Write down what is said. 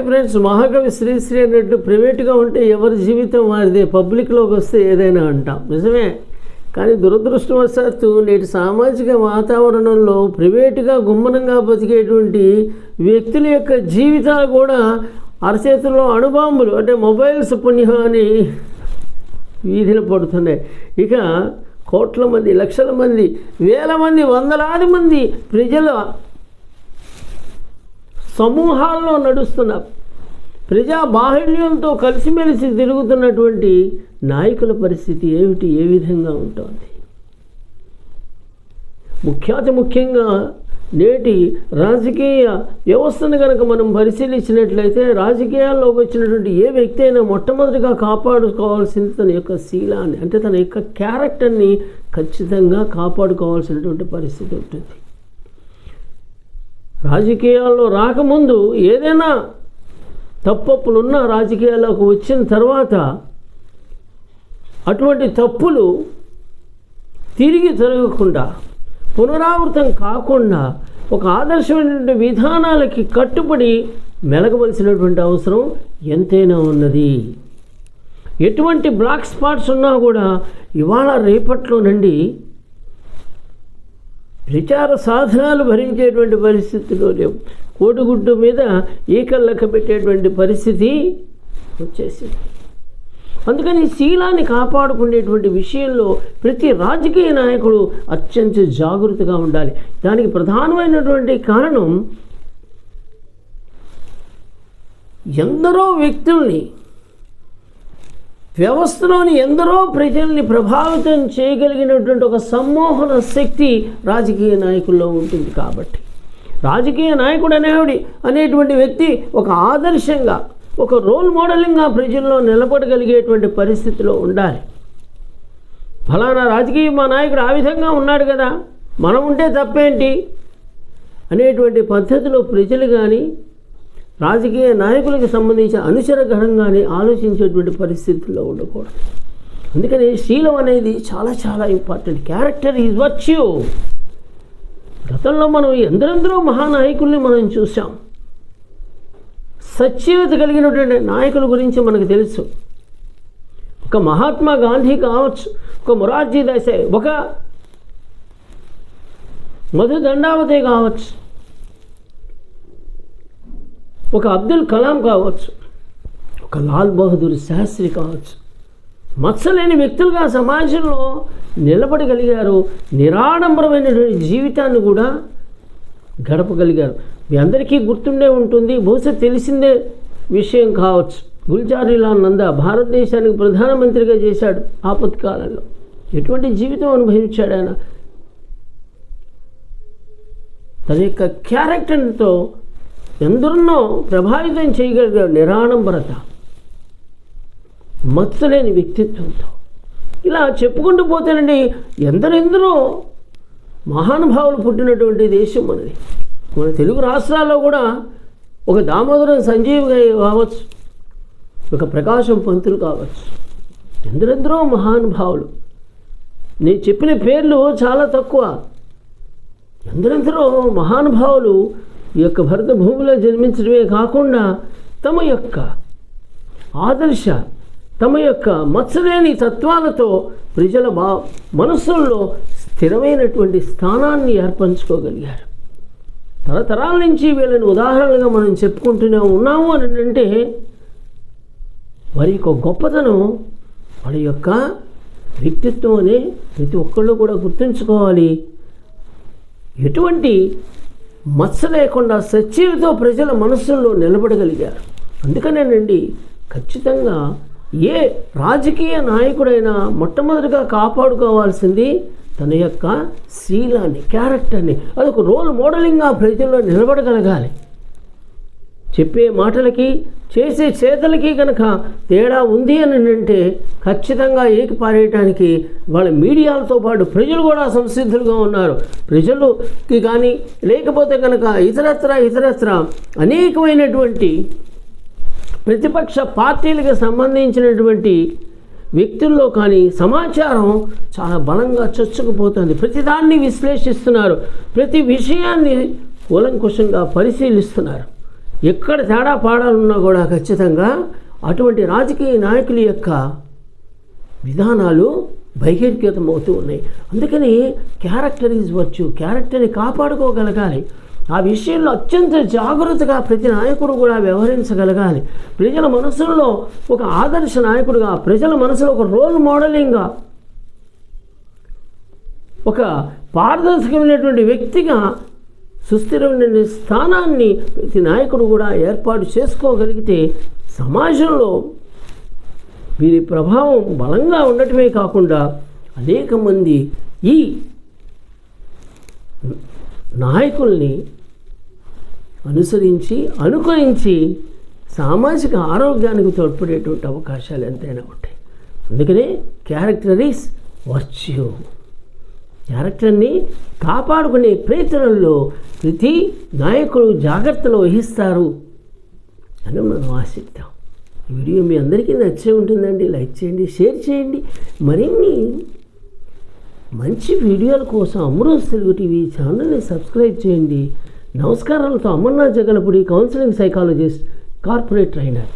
Hi friends మహాకవి శ్రీశ్రీ అన్నట్టు ప్రైవేట్గా ఉంటే ఎవరి జీవితం వారిదే పబ్లిక్లోకి వస్తే ఏదైనా అంటాం. నిజమే. కానీ దురదృష్టవశాత్తు నేటి సామాజిక వాతావరణంలో ప్రైవేటుగా గుమ్మనంగా బతికేటువంటి వ్యక్తుల యొక్క జీవితాలు కూడా అరచేతుల్లో అణుబాంబులు అంటే మొబైల్స్ పుణ్యహం అని వీధిలో పడుతున్నాయి. ఇక కోట్ల మంది లక్షల మంది వేల మంది వందలాది మంది ప్రజల సమూహాల్లో నడుస్తున్న ప్రజా బాహుళ్యంతో కలిసిమెలిసి తిరుగుతున్నటువంటి నాయకుల పరిస్థితి ఏమిటి? ఏ విధంగా ఉంటుంది? ముఖ్యాతి ముఖ్యంగా నేటి రాజకీయ వ్యవస్థను కనుక మనం పరిశీలించినట్లయితే రాజకీయాల్లోకి వచ్చినటువంటి ఏ వ్యక్తి అయినా మొట్టమొదటిగా కాపాడుకోవాల్సింది తన యొక్క శీలాన్ని అంటే తన యొక్క క్యారెక్టర్ని ఖచ్చితంగా కాపాడుకోవాల్సినటువంటి పరిస్థితి ఉంటుంది. రాజకీయాల్లో రాకముందు ఏదైనా తప్పప్పులున్న రాజకీయాల్లోకి వచ్చిన తర్వాత అటువంటి తప్పులు తిరిగి జరగకుండా పునరావృతం కాకుండా ఒక ఆదర్శమైనటువంటి విధానాలకి కట్టుబడి మెలగవలసినటువంటి అవసరం ఎంతైనా ఉన్నది. ఎటువంటి బ్లాక్ స్పాట్స్ ఉన్నా కూడా ఇవాళ రేపట్లోనండి ప్రచార సాధనాలు భరించేటువంటి పరిస్థితిలో లేవు కోడిగుడ్డు మీద ఈకలు లెక్క పెట్టేటువంటి పరిస్థితి వచ్చేసింది. అందుకని శీలాన్ని కాపాడుకునేటువంటి విషయంలో ప్రతి రాజకీయ నాయకుడు అత్యంత జాగ్రత్తగా ఉండాలి. దానికి ప్రధానమైనటువంటి కారణం ఎందరో వ్యక్తుల్ని వ్యవస్థలోని ఎందరో ప్రజల్ని ప్రభావితం చేయగలిగినటువంటి ఒక సమ్మోహన శక్తి రాజకీయ నాయకుల్లో ఉంటుంది కాబట్టి. రాజకీయ నాయకుడు అనేవాడి అనేటువంటి వ్యక్తి ఒక ఆదర్శంగా ఒక రోల్ మోడలింగ్గా ప్రజల్లో నిలబడగలిగేటువంటి పరిస్థితిలో ఉండాలి. ఫలానా రాజకీయ మా నాయకుడు ఆ విధంగా ఉన్నాడు కదా మనం ఉంటే తప్పేంటి? అనేటువంటి పద్ధతిలో ప్రజలు కానీ రాజకీయ నాయకులకు సంబంధించిన అనుచర ఘనంగానే ఆలోచించేటువంటి పరిస్థితుల్లో ఉండకూడదు. అందుకని శీలం అనేది చాలా చాలా ఇంపార్టెంట్. Character is virtue. గతంలో మనం ఎందరెందరో మహానాయకుల్ని మనం చూసాం సచ్యత కలిగినటువంటి నాయకుల గురించి మనకు తెలుసు. ఒక మహాత్మా గాంధీ కావచ్చు ఒక మొరార్జీ దేశాయ్ ఒక మధు దండావతి కావచ్చు. ఒక అబ్దుల్ కలాం కావచ్చు ఒక లాల్ బహదూర్ శాస్త్రి కావచ్చు మత్సలేని వ్యక్తులుగా సమాజంలో నిలబడగలిగారు నిరాడంబరమైనటువంటి జీవితాన్ని కూడా గడపగలిగారు. మీ అందరికీ గుర్తుండే ఉంటుంది బహుశా తెలిసిందే విషయం కావచ్చు. గుల్జారీలాల్ నందా భారతదేశానికి ప్రధానమంత్రిగా చేశాడు ఆపత్కాలంలో. ఎటువంటి జీవితం అనుభవించాడు ఆయన? తన యొక్క క్యారెక్టర్తో ఎందరినో ప్రభావితం చేయగలిగాడు నిరాడంబరత మత్సలేని వ్యక్తిత్వంతో. ఇలా చెప్పుకుంటూ పోతేనండి ఎందరెందరో మహానుభావులు పుట్టినటువంటి దేశం మనది. మన తెలుగు రాష్ట్రాల్లో కూడా ఒక దామోదరం సంజీవ్ కావచ్చు ఒక ప్రకాశం పంతులు కావచ్చు ఎందరెందరో మహానుభావులు. నేను చెప్పిన పేర్లు చాలా తక్కువ. ఎందరెందరో మహానుభావులు ఈ యొక్క భరత భూమిలో జన్మించడమే కాకుండా తమ యొక్క ఆదర్శ తమ యొక్క మత్సలేని తత్వాలతో ప్రజల బా మనస్సుల్లో స్థిరమైనటువంటి స్థానాన్ని ఏర్పరచుకోగలిగారు తరతరాల నుంచి వీళ్ళని ఉదాహరణలుగా మనం చెప్పుకుంటూనే ఉన్నాము అని అంటే వారి యొక్క గొప్పతనం వాళ్ళ యొక్క వ్యక్తిత్వం అనే ప్రతి ఒక్కళ్ళు కూడా గుర్తుంచుకోవాలి. ఎటువంటి మత్స లేకుండా సచ్చీవితో ప్రజల మనస్సుల్లో నిలబడగలిగారు. అందుకనేనండి ఖచ్చితంగా ఏ రాజకీయ నాయకుడైనా మొట్టమొదటిగా కాపాడుకోవాల్సింది తన యొక్క శీలాన్ని క్యారెక్టర్ని అదొక రోల్ మోడలింగ్గా ప్రజల్లో నిలబడగలగాలి. చెప్పే మాటలకి చేసే చేతలకి కనుక తేడా ఉంది అని అంటే ఖచ్చితంగా ఏకిపారేయటానికి వాళ్ళ మీడియాలతో పాటు ప్రజలు కూడా సంసిద్ధులుగా ఉన్నారు. ప్రజలుకి కానీ లేకపోతే కనుక ఇతరత్ర ఇతరత్ర అనేకమైనటువంటి ప్రతిపక్ష పార్టీలకు సంబంధించినటువంటి వ్యక్తుల్లో కానీ సమాచారం చాలా బలంగా చొచ్చుకుపోతుంది. ప్రతిదాన్ని విశ్లేషిస్తున్నారు. ప్రతి విషయాన్ని కూలంకుషంగా పరిశీలిస్తున్నారు. ఎక్కడ తేడా పాడాలన్నా కూడా ఖచ్చితంగా అటువంటి రాజకీయ నాయకుల యొక్క విధానాలు బహిర్గతం అవుతూ ఉన్నాయి. అందుకని క్యారెక్టర్ ఈజ్ వర్చ్యూ క్యారెక్టర్ని కాపాడుకోగలగాలి. ఆ విషయంలో అత్యంత జాగ్రత్తగా ప్రతి నాయకుడు కూడా వ్యవహరించగలగాలి. ప్రజల మనసుల్లో ఒక ఆదర్శ నాయకుడుగా ప్రజల మనసులో ఒక రోల్ మోడలింగ్గా ఒక పారదర్శకమైనటువంటి వ్యక్తిగా సుస్థిరమైన స్థానాన్ని ప్రతి నాయకుడు కూడా ఏర్పాటు చేసుకోగలిగితే సమాజంలో వీరి ప్రభావం బలంగా ఉండటమే కాకుండా అనేక మంది ఈ నాయకుల్ని అనుసరించి అనుకరించి సామాజిక ఆరోగ్యానికి తోడ్పడేటువంటి అవకాశాలు ఎంతైనా ఉంటాయి. అందుకనే క్యారెక్టర్ ఈస్ వర్చ్యూ క్యారెక్టర్ని కాపాడుకునే ప్రయత్నంలో ప్రతి నాయకుడు జాగ్రత్తలు వహిస్తారు అని మనం ఆశిద్దాం. ఈ వీడియో మీ అందరికీ నచ్చే ఉంటుందండి. లైక్ చేయండి షేర్ చేయండి. మరిన్ని మంచి వీడియోల కోసం అమరోజ్ తెలుగు టీవీ ఛానల్ని సబ్స్క్రైబ్ చేయండి. నమస్కారాలతో Amarnath Jagalapudi counselling psychologist corporate trainer